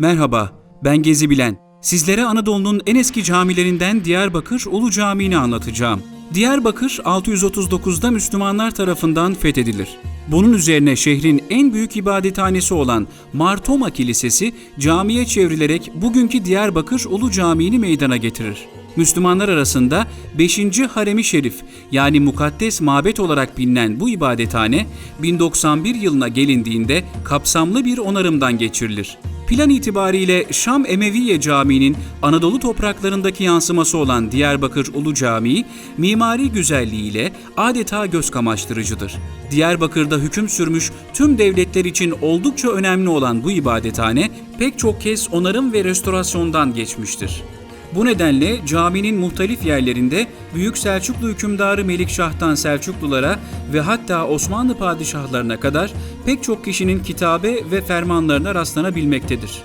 Merhaba, ben Gezi Bilen. Sizlere Anadolu'nun en eski camilerinden Diyarbakır Ulu Camii'ni anlatacağım. Diyarbakır 639'da Müslümanlar tarafından fethedilir. Bunun üzerine şehrin en büyük ibadethanesi olan Martoma Kilisesi camiye çevrilerek bugünkü Diyarbakır Ulu Camii'ni meydana getirir. Müslümanlar arasında 5. Harem-i Şerif yani mukaddes mabet olarak bilinen bu ibadethane 1091 yılına gelindiğinde kapsamlı bir onarımdan geçirilir. Plan itibariyle Şam Emeviye Camii'nin Anadolu topraklarındaki yansıması olan Diyarbakır Ulu Camii, mimari güzelliğiyle adeta göz kamaştırıcıdır. Diyarbakır'da hüküm sürmüş tüm devletler için oldukça önemli olan bu ibadethane pek çok kez onarım ve restorasyondan geçmiştir. Bu nedenle caminin muhtelif yerlerinde Büyük Selçuklu hükümdarı Melikşah'tan Selçuklulara ve hatta Osmanlı padişahlarına kadar pek çok kişinin kitabe ve fermanlarına rastlanabilmektedir.